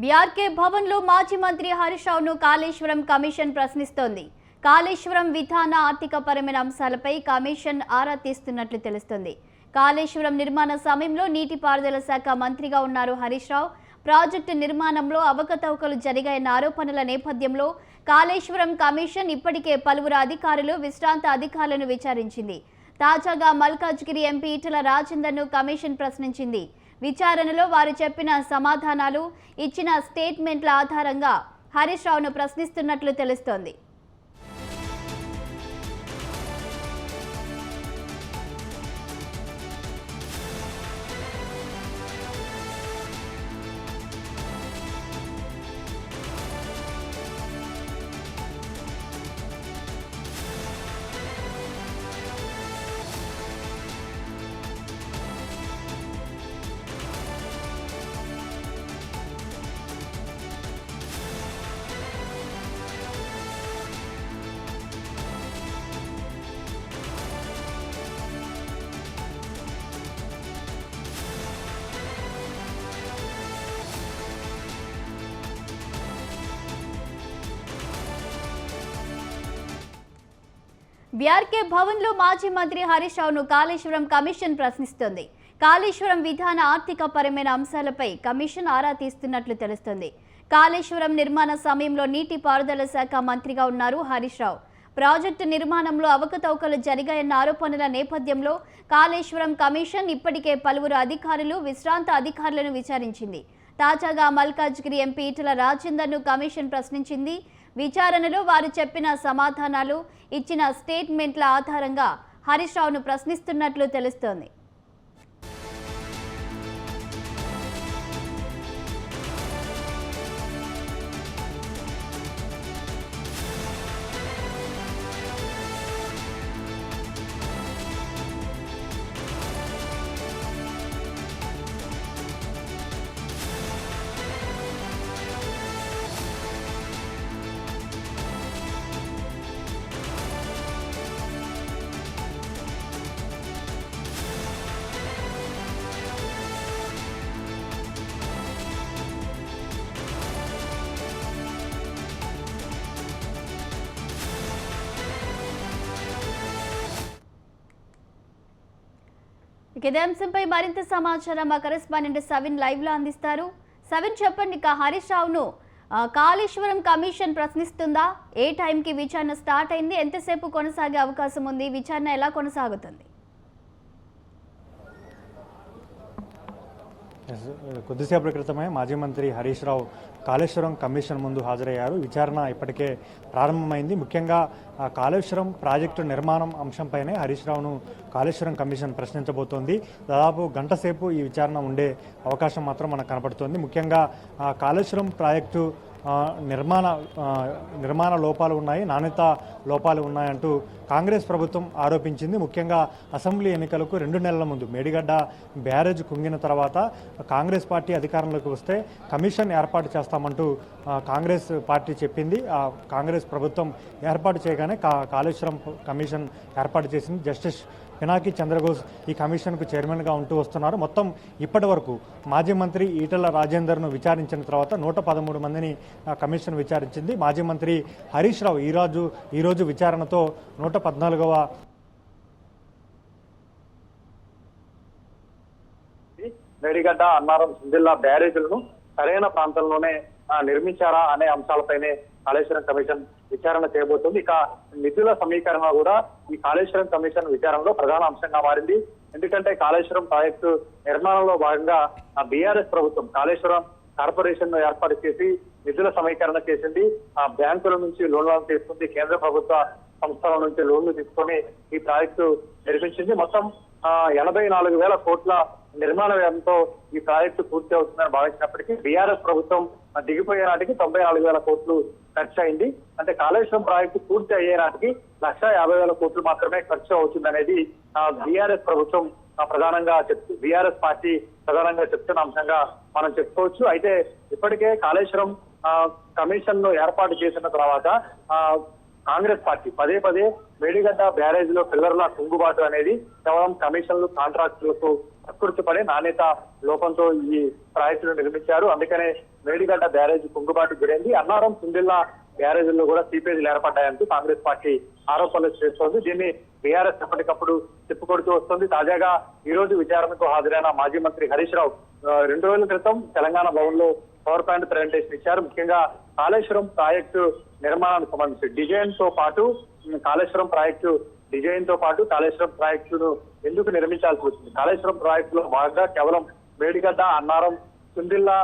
BRK భవన్లో మాజీ మంత్రి హరీష్ రావును కాళేశ్వరం కమిషన్ ప్రశ్నిస్తోంది. కాళేశ్వరం విధాన ఆర్థికపరమైన అంశాలపై కమిషన్ ఆరా తీస్తున్నట్లు తెలుస్తోంది. కాళేశ్వరం నిర్మాణ సమయంలో నీటిపారుదల శాఖ మంత్రిగా ఉన్నారు హరీష్ రావు. ప్రాజెక్టు నిర్మాణంలో అవకతవకలు జరిగాయన్న ఆరోపణల నేపథ్యంలో కాళేశ్వరం కమిషన్ ఇప్పటికే పలువురు అధికారులు విశ్రాంత అధికారులను విచారించింది. తాజాగా మల్కాజ్గిరి ఎంపీ ఈటల రాజేందర్ను కమిషన్ ప్రశ్నించింది. విచారణలో వారు చెప్పిన సమాధానాలు ఇచ్చిన స్టేట్మెంట్ల ఆధారంగా హరీష్ రావును ప్రశ్నిస్తున్నట్లు తెలుస్తోంది. బీఆర్కే భవన్లో మాజీ మంత్రి హరీష్ రావును కాళేశ్వరం కమిషన్ ప్రశ్నిస్తోంది. కాళేశ్వరం విధాన ఆర్థిక పరమైన అంశాలపై కమిషన్ ఆరా తీస్తున్నట్లు తెలుస్తుంది. కాళేశ్వరం నిర్మాణ సమయంలో నీటిపారుదల శాఖ మంత్రిగా ఉన్నారు హరీష్ రావు. ప్రాజెక్టు నిర్మాణంలో అవకతవకలు జరిగాయన్న ఆరోపణల నేపథ్యంలో కాళేశ్వరం కమిషన్ ఇప్పటికే పలువురు అధికారులు విశ్రాంత అధికారులను విచారించింది. తాజాగా మల్కాజ్గిరి ఎంపీ ఈటల రాజేందర్ను కమిషన్ ప్రశ్నించింది. విచారణలో వారు చెప్పిన సమాధానాలు ఇచ్చిన స్టేట్మెంట్ల ఆధారంగా హరీష్ రావును ప్రశ్నిస్తున్నట్లు తెలుస్తోంది. ఇదే అంశంపై మరింత సమాచారం. మా కరెస్పాండెంట్ సవిన్ లైవ్లో అందిస్తారు. సవిన్ చెప్పండి ఇక హరీష్ రావును కాళేశ్వరం కమిషన్ ప్రశ్నిస్తుందా? ఏ టైంకి విచారణ స్టార్ట్ అయింది? ఎంతసేపు కొనసాగే అవకాశం ఉంది? విచారణ ఎలా కొనసాగుతుంది? కొద్దిసేపటి క్రితమే మాజీ మంత్రి హరీష్ రావు కాళేశ్వరం కమిషన్ ముందు హాజరయ్యారు. విచారణ ఇప్పటికే ప్రారంభమైంది. ముఖ్యంగా ఆ కాళేశ్వరం ప్రాజెక్టు నిర్మాణం అంశంపైనే హరీష్ రావును కాళేశ్వరం కమిషన్ ప్రశ్నించబోతోంది. దాదాపు గంట సేపు ఈ విచారణ ఉండే అవకాశం మాత్రం మనకు కనపడుతోంది. ముఖ్యంగా ఆ కాళేశ్వరం ప్రాజెక్టు నిర్మాణ నిర్మాణ లోపాలు ఉన్నాయి నాణ్యత లోపాలు ఉన్నాయంటూ కాంగ్రెస్ ప్రభుత్వం ఆరోపించింది. ముఖ్యంగా అసెంబ్లీ ఎన్నికలకు రెండు నెలల ముందు మేడిగడ్డ బ్యారేజ్ కుంగిన తర్వాత కాంగ్రెస్ పార్టీ అధికారంలోకి వస్తే కమిషన్ ఏర్పాటు చేస్తామంటూ కాంగ్రెస్ పార్టీ చెప్పింది. ఆ కాంగ్రెస్ ప్రభుత్వం ఏర్పాటు చేయగానే కా కాళేశ్వరం కమిషన్ ఏర్పాటు చేసింది. జస్టిస్ పినాకి చంద్రఘోష్ ఈ కమిషన్కు చైర్మన్గా ఉంటూ వస్తున్నారు. మొత్తం ఇప్పటి వరకు మాజీ మంత్రి ఈటల రాజేందర్ను విచారించిన తర్వాత నూట పదమూడు మందిని కమిషన్ విచారించింది. మాజీ మంత్రి హరీష్ రావు ఈరోజు ఈరోజు విచారణతో నూట పద్నాలుగవ మేడిగడ్డ అన్నారం జిల్లా బ్యారేజీలను సరైన ప్రాంతంలోనే నిర్మించారా అనే అంశాలపైనే కాళేశ్వరం కమిషన్ విచారణ చేయబోతుంది. ఇక నిధుల సమీకరణ కూడా ఈ కాళేశ్వరం కమిషన్ విచారణలో ప్రధాన అంశంగా మారింది. ఎందుకంటే కాళేశ్వరం ప్రాజెక్టు నిర్మాణంలో భాగంగా ఆ బీఆర్ఎస్ ప్రభుత్వం కాళేశ్వరం కార్పొరేషన్ను ఏర్పాటు చేసి నిధుల సమీకరణ చేసింది. ఆ బ్యాంకుల నుంచి లోన్లను తీసుకుంది. కేంద్ర ప్రభుత్వ సంస్థల నుంచి లోన్లు తీసుకొని ఈ ప్రాజెక్టు నిర్మించింది. మొత్తం ఎనభై నాలుగు వేల కోట్ల నిర్మాణ వ్యయంతో ఈ ప్రాజెక్టు పూర్తి అవుతుందని భావించినప్పటికీ బీఆర్ఎస్ ప్రభుత్వం దిగిపోయే నాటికి తొంభై నాలుగు వేల కోట్లు ఖర్చు అయింది. అంటే కాళేశ్వరం ప్రాజెక్టు పూర్తి అయ్యే నాటికి లక్ష యాభై వేల కోట్లు మాత్రమే ఖర్చు అవుతుందనేది బీఆర్ఎస్ ప్రభుత్వం ప్రధానంగా చెప్తూ బీఆర్ఎస్ పార్టీ ప్రధానంగా చెప్తున్న అంశంగా మనం చెప్పుకోవచ్చు. అయితే ఇప్పటికే కాళేశ్వరం కమిషన్ను ఏర్పాటు చేసిన తర్వాత కాంగ్రెస్ పార్టీ పదే పదే మేడిగడ్డ బ్యారేజ్లో పిల్లర్ల కుంగుబాటు అనేది కేవలం కమిషన్లు కాంట్రాక్టులకు ప్రకృతి నాణ్యత లోపంతో ఈ ప్రాజెక్టును నిర్మించారు. అందుకనే మేడిగడ్డ బ్యారేజ్ కుంగుబాటు గురైంది. అన్నారం సుందిల్లా బ్యారేజీల్లో కూడా సీపేజీలు ఏర్పడ్డాయంటూ కాంగ్రెస్ పార్టీ ఆరోపణలు చేస్తోంది. దీన్ని బీఆర్ఎస్ ఎప్పటికప్పుడు తిప్పుకొడుతూ వస్తుంది. తాజాగా ఈ రోజు విచారణకు హాజరైన మాజీ మంత్రి హరీష్ రావు రెండు రోజుల క్రితం తెలంగాణ భవన్లో పవర్ పాయింట్ ప్రజెంటేషన్ ఇచ్చారు. ముఖ్యంగా కాళేశ్వరం ప్రాజెక్టు నిర్మాణానికి సంబంధించి డిజైన్తో పాటు కాళేశ్వరం ప్రాజెక్టు డిజైన్తో పాటు కాళేశ్వరం ప్రాజెక్టును ఎందుకు నిర్మించాల్సి వచ్చింది? కాళేశ్వరం ప్రాజెక్టులో భాగంగా కేవలం మేడిగడ్డ అన్నారం సుందిల్లా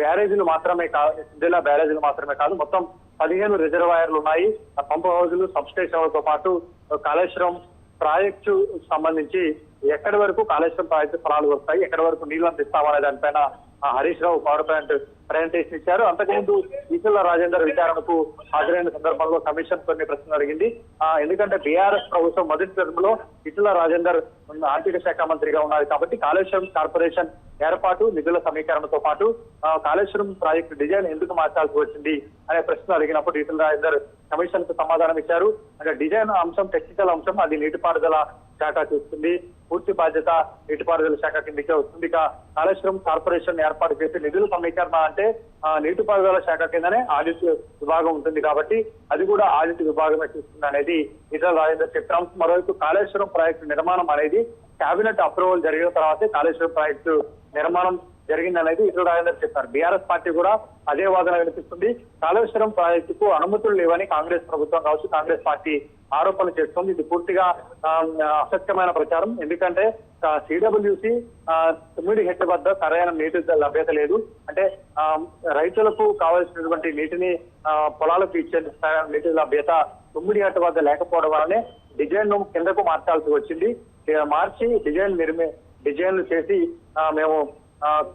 బ్యారేజీలు మాత్రమే కాదు సుందిల్లా బ్యారేజీలు మాత్రమే కాదు మొత్తం పదిహేను రిజర్వాయర్లు ఉన్నాయి. పంప్ హౌజులు సబ్ స్టేషన్లతో పాటు కాళేశ్వరం ప్రాజెక్టు సంబంధించి ఎక్కడి వరకు కాళేశ్వరం ప్రాజెక్టు ఫలాలు వస్తాయి ఎక్కడి వరకు నీళ్ళు అందిస్తామనే దానిపైన Harish Rao power point presentation ఇచ్చారు. అంతకుముందు ఈశ్వర రాజేందర్ విచారణకు హాజరైన సందర్భంలో కమిషన్ కొన్ని ప్రశ్నలు అడిగింది. ఎందుకంటే బీఆర్ఎస్ ప్రభుత్వం మొదటి టర్మ్ ఈశ్వర రాజేందర్ ఆర్థిక శాఖ మంత్రిగా ఉన్నారు కాబట్టి కాళేశ్వరం కార్పొరేషన్ ఏర్పాటు నిధుల సమీకరణతో పాటు కాళేశ్వరం ప్రాజెక్టు డిజైన్ ఎందుకు మార్చాల్సి వచ్చింది అనే ప్రశ్న అడిగినప్పుడు ఈటల రాజేందర్ కమిషన్కు సమాధానం ఇచ్చారు. అంటే డిజైన్ అంశం టెక్నికల్ అంశం అది నీటిపారుదల శాఖ చూస్తుంది. పూర్తి బాధ్యత నీటిపారుదల శాఖ కిందకే వస్తుంది. ఇక కాళేశ్వరం కార్పొరేషన్ ఏర్పాటు చేసి నిధుల సమీకరణ అంటే ఆ, నీటిపారుదల శాఖ కిందనే ఆడిట్ విభాగం ఉంటుంది కాబట్టి అది కూడా ఆడిట్ విభాగమే చూస్తుంది అనేది ఇతర రాజేంద్ర చిత్రం మరోవైపు కాళేశ్వరం ప్రాజెక్టు నిర్మాణం అనేది కేబినెట్ అప్రూవల్ జరిగిన తర్వాతే కాళేశ్వరం ప్రాజెక్టు నిర్మాణం జరిగిందనేది ఇతర రాజేందర్ చెప్పారు. బీఆర్ఎస్ పార్టీ కూడా అదే వాదన వినిపిస్తుంది. కాళేశ్వరం ప్రాజెక్టుకు అనుమతులు లేవని కాంగ్రెస్ ప్రభుత్వం కావచ్చు కాంగ్రెస్ పార్టీ ఆరోపణలు చేస్తుంది. ఇది పూర్తిగా అసత్యమైన ప్రచారం. ఎందుకంటే సిడబ్ల్యూసి తొమ్మిది హెడ్ వద్ద సరైన నీటి లభ్యత లేదు. అంటే రైతులకు కావాల్సినటువంటి నీటిని పొలాలకు ఇచ్చే నీటి లభ్యత తొమ్మిది హెడ్ వద్ద లేకపోవడం వల్లనే డిజైన్ను కిందకు మార్చాల్సి వచ్చింది. మార్చి డిజైన్ నిర్మి డిజైన్లు చేసి మేము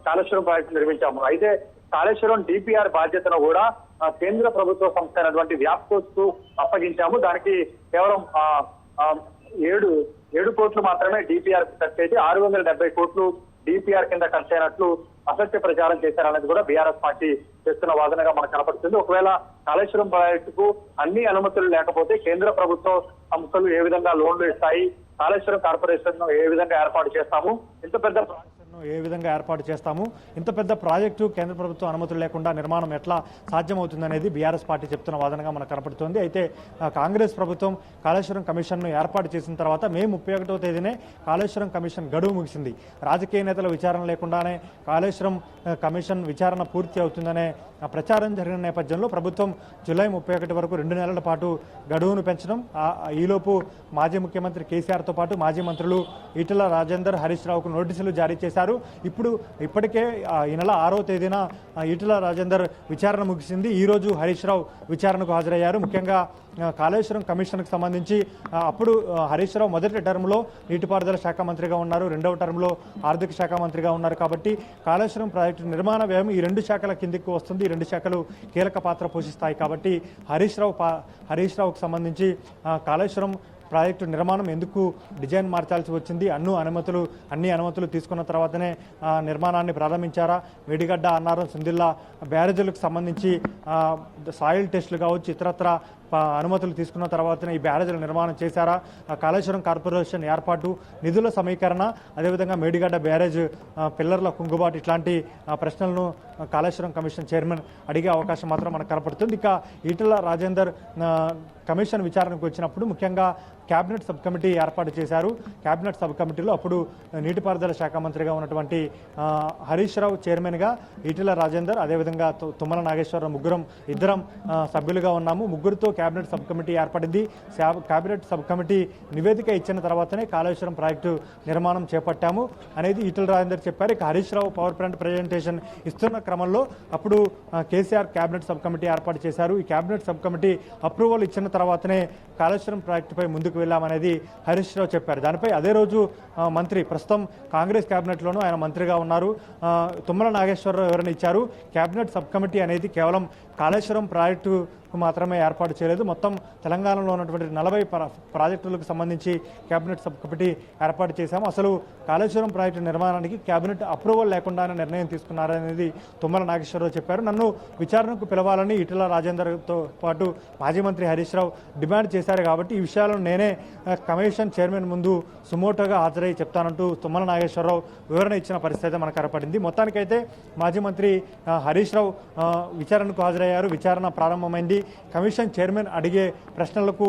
కాళేశ్వరం ప్రాజెక్టు నిర్మించాము. అయితే కాళేశ్వరం డిపిఆర్ బాధ్యతను కూడా కేంద్ర ప్రభుత్వ సంస్థ అయినటువంటి వ్యాప్కోస్కు అప్పగించాము. దానికి కేవలం ఏడు ఏడు కోట్లు మాత్రమే డిపిఆర్ ఖర్చు అయితే ఆరు వందల డెబ్బై కోట్లు డిపిఆర్ కింద ఖర్చు అయినట్లు అసత్య ప్రచారం చేశారనేది కూడా బీఆర్ఎస్ పార్టీ చేస్తున్న వాదనగా మనకు కనపడుతుంది. ఒకవేళ కాళేశ్వరం ప్రాజెక్టుకు అన్ని అనుమతులు లేకపోతే కేంద్ర ప్రభుత్వ సంస్థలు ఏ విధంగా లోన్లు ఇస్తాయి కాళేశ్వరం కార్పొరేషన్ను ఏ విధంగా ఏర్పాటు చేస్తాము ఇంత పెద్ద ప్రాజెక్టు ఏ విధంగా ఏర్పాటు చేస్తాము? ఇంత పెద్ద ప్రాజెక్టు కేంద్ర ప్రభుత్వం అనుమతులు లేకుండా నిర్మాణం ఎట్లా సాధ్యమవుతుందనేది బీఆర్ఎస్ పార్టీ చెప్తున్న వాదనగా మనకు కనపడుతోంది. అయితే కాంగ్రెస్ ప్రభుత్వం కాళేశ్వరం కమిషన్ను ఏర్పాటు చేసిన తర్వాత మే ముప్పై ఒకటో తేదీనే కాళేశ్వరం కమిషన్ గడువు ముగిసింది. రాజకీయ నేతల విచారణ లేకుండానే కాళేశ్వరం కమిషన్ విచారణ పూర్తి అవుతుందనే ఆ, ప్రచారం జరిగిన నేపథ్యంలో ప్రభుత్వం జూలై ముప్పై ఒకటి వరకు రెండు నెలల పాటు గడువును పెంచడం ఈలోపు మాజీ ముఖ్యమంత్రి కేసీఆర్తో పాటు మాజీ మంత్రులు ఈటల రాజేందర్ హరీష్ రావుకు నోటీసులు జారీ చేశారు. ఇప్పుడు ఇప్పటికే ఈ నెల ఆరో తేదీన ఈటల రాజేందర్ విచారణ ముగిసింది. ఈరోజు హరీష్ రావు విచారణకు హాజరయ్యారు. ముఖ్యంగా కాళేశ్వరం కమిషన్కు సంబంధించి అప్పుడు హరీష్ రావు మొదటి టర్మ్లో నీటిపారుదల శాఖ మంత్రిగా ఉన్నారు. రెండవ టర్మ్లో ఆర్థిక శాఖ మంత్రిగా ఉన్నారు కాబట్టి కాళేశ్వరం ప్రాజెక్టు నిర్మాణ వ్యయం ఈ రెండు శాఖల కిందికి వస్తుంది. ఈ రెండు శాఖలు కీలక పాత్ర పోషిస్తాయి కాబట్టి హరీష్ రావు పా- హరీష్ రావుకు సంబంధించి కాళేశ్వరం ప్రాజెక్టు నిర్మాణం ఎందుకు డిజైన్ మార్చాల్సి వచ్చింది? అన్ను అనుమతులు అన్ని అనుమతులు తీసుకున్న తర్వాతనే నిర్మాణాన్ని ప్రారంభించారా? వేడిగడ్డ అన్నారం సుందిల్లా బ్యారేజీలకు సంబంధించి సాయిల్ టెస్టులు కావచ్చు ఇతరత్ర అనుమతులు తీసుకున్న తర్వాతనే ఈ బ్యారేజీల నిర్మాణం చేశారా? కాళేశ్వరం కార్పొరేషన్ ఏర్పాటు నిధుల సమీకరణ అదేవిధంగా మేడిగడ్డ బ్యారేజ్ పిల్లర్ల కుంగుబాటు ఇట్లాంటి ప్రశ్నలను కాళేశ్వరం కమిషన్ చైర్మన్ అడిగే అవకాశం మాత్రం మనకు కనపడుతుంది. ఇక ఈటల రాజేందర్ కమిషన్ విచారణకు వచ్చినప్పుడు ముఖ్యంగా కేబినెట్ సబ్ కమిటీ ఏర్పాటు చేశారు. కేబినెట్ సబ్ కమిటీలో అప్పుడు నీటిపారుదల శాఖ మంత్రిగా ఉన్నటువంటి హరీష్ రావు చైర్మన్గా ఈటెల రాజేందర్ అదేవిధంగా తు- తుమ్మల నాగేశ్వరరావు ముగ్గురం ఇద్దరం సభ్యులుగా ఉన్నాము. ముగ్గురితో కేబినెట్ సబ్ కమిటీ ఏర్పడింది. శా- కేబినెట్ సబ్ కమిటీ నివేదిక ఇచ్చిన తర్వాతనే కాళేశ్వరం ప్రాజెక్టు నిర్మాణం చేపట్టాము అనేది ఈటెల రాజేందర్ చెప్పారు. ఇక Harish Rao power plant presentation ఇస్తున్న క్రమంలో అప్పుడు కేసీఆర్ కేబినెట్ సబ్ కమిటీ ఏర్పాటు చేశారు. ఈ కేబినెట్ సబ్ కమిటీ అప్రూవల్ ఇచ్చిన తర్వాతనే కాళేశ్వరం ప్రాజెక్టుపై ముందుకు వెళ్ళామనేది హరీష్ రావు చెప్పారు. దానిపై అదే రోజు మంత్రి ప్రస్తుతం కాంగ్రెస్ క్యాబినెట్లోనూ ఆయన మంత్రిగా ఉన్నారు. తుమ్మల నాగేశ్వరరావు ఎవరైనా ఇచ్చారు? కేబినెట్ సబ్ కమిటీ అనేది కేవలం కాళేశ్వరం ప్రాజెక్టు మాత్రమే ఏర్పాటు చేయలేదు. మొత్తం తెలంగాణలో ఉన్నటువంటి నలభై ప్రాజెక్టులకు సంబంధించి కేబినెట్ సబ్ కమిటీ ఏర్పాటు చేశాము. అసలు కాళేశ్వరం ప్రాజెక్టు నిర్మాణానికి కేబినెట్ అప్రూవల్ లేకుండానే నిర్ణయం తీసుకున్నారనేది తుమ్మల నాగేశ్వరరావు చెప్పారు. నన్ను విచారణకు పిలవాలని ఇటీల రాజేందర్తో పాటు మాజీ మంత్రి హరీష్ రావు డిమాండ్ చేశారు కాబట్టి ఈ విషయాలను నేనే కమిషన్ చైర్మన్ ముందు సుమోటోగా హాజరై చెప్తానంటూ తుమ్మల నాగేశ్వరరావు వివరణ ఇచ్చిన పరిస్థితి అయితే మనకు కనపడింది మొత్తానికైతే మాజీ మంత్రి హరీష్ రావు విచారణకు హాజరయ్యారు. విచారణ ప్రారంభమైంది. కమిషన్ చైర్మన్ అడిగే ప్రశ్నలకు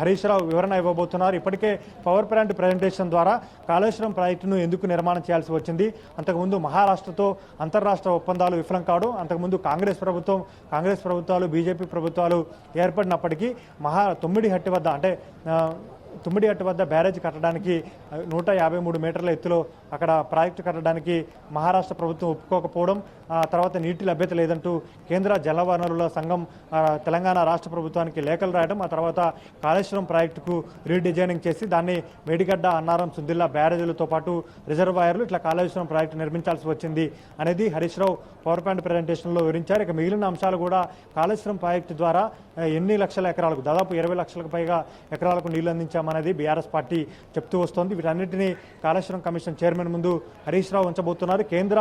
హరీష్ రావు వివరణ ఇవ్వబోతున్నారు. ఇప్పటికే పవర్ ప్లాంట్ ప్రజెంటేషన్ ద్వారా కాళేశ్వరం ప్రాజెక్టును ఎందుకు నిర్మాణం చేయాల్సి వచ్చింది? అంతకుముందు మహారాష్ట్రతో అంతర్రాష్ట్ర ఒప్పందాలు విఫలం కావడం అంతకుముందు కాంగ్రెస్ ప్రభుత్వం కాంగ్రెస్ ప్రభుత్వాలు బీజేపీ ప్రభుత్వాలు ఏర్పడినప్పటికీ మహా తొమ్మిది హట్టి వద్ద అంటే తుమ్మిడి అట్టు వద్ద బ్యారేజ్ కట్టడానికి నూట యాభై మూడు మీటర్ల ఎత్తులో అక్కడ ప్రాజెక్టు కట్టడానికి మహారాష్ట్ర ప్రభుత్వం ఒప్పుకోకపోవడం ఆ తర్వాత నీటి లభ్యత లేదంటూ కేంద్ర జలవనరుల సంఘం తెలంగాణ రాష్ట్ర ప్రభుత్వానికి లేఖలు రాయడం ఆ తర్వాత కాళేశ్వరం ప్రాజెక్టుకు రీడిజైనింగ్ చేసి దాన్ని మేడిగడ్డ అన్నారం సుందిల్లా బ్యారేజీలతో పాటు రిజర్వాయర్లు ఇట్లా కాళేశ్వరం ప్రాజెక్టు నిర్మించాల్సి వచ్చింది అనేది హరీష్ రావు పవర్ పాయింట్ ప్రజెంటేషన్లో వివరించారు. ఇక మిగిలిన అంశాలు కూడా కాళేశ్వరం ప్రాజెక్టు ద్వారా ఎన్ని లక్షల ఎకరాలకు దాదాపు ఇరవై లక్షలకు పైగా ఎకరాలకు నీళ్ళు అందించామనేది బీఆర్ఎస్ పార్టీ చెప్తూ వస్తోంది. వీటన్నిటినీ కాళేశ్వరం కమిషన్ చైర్మన్ ముందు హరీష్ రావు ఉంచబోతున్నారు. కేంద్ర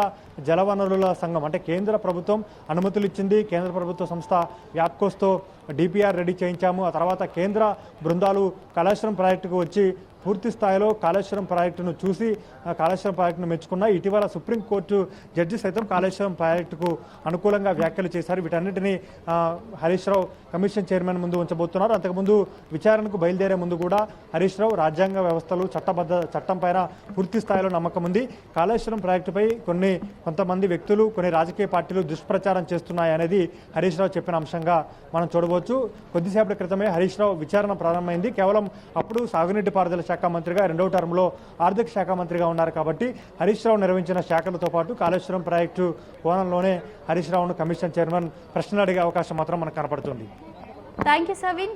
జలవనరుల సంఘం అంటే కేంద్ర ప్రభుత్వం అనుమతులు ఇచ్చింది. కేంద్ర ప్రభుత్వ సంస్థ వ్యాప్కోస్తో డిపిఆర్ రెడీ చేయించాము. ఆ తర్వాత కేంద్ర బృందాలు కాళేశ్వరం ప్రాజెక్టుకు వచ్చి పూర్తి స్థాయిలో కాళేశ్వరం ప్రాజెక్టును చూసి కాళేశ్వరం ప్రాజెక్టును మెచ్చుకున్న ఇటీవల సుప్రీంకోర్టు జడ్జి సైతం కాళేశ్వరం ప్రాజెక్టుకు అనుకూలంగా వ్యాఖ్యలు చేశారు. వీటన్నిటిని హరీష్ రావు కమిషన్ చైర్మన్ ముందు ఉంచబోతున్నారు. అంతకుముందు విచారణకు బయలుదేరే ముందు కూడా హరీష్ రావు రాజ్యాంగ వ్యవస్థలు చట్టబద్ధ చట్టం పైన పూర్తి స్థాయిలో నమ్మకం ఉంది. కాళేశ్వరం ప్రాజెక్టుపై కొన్ని కొంతమంది వ్యక్తులు కొన్ని రాజకీయ పార్టీలు దుష్ప్రచారం చేస్తున్నాయి అనేది హరీష్ రావు చెప్పిన అంశంగా మనం చూడవచ్చు. కొద్దిసేపటి క్రితమే హరీష్ రావు విచారణ ప్రారంభమైంది. కేవలం అప్పుడు సాగునీటి పారుదల శాఖ మంత్రిగా రెండవ టర్మ్లో ఆర్థిక శాఖ మంత్రిగా ఉన్నారు కాబట్టి హరీష్ రావు నిర్వహించిన శాఖలతో పాటు కాళేశ్వరం ప్రాజెక్టు కోణంలోనే హరీష్ రావును కమిషన్ చైర్మన్ ప్రశ్నలు అడిగే అవకాశం మాత్రం మనకు కనపడుతుంది. Thank you సవిన్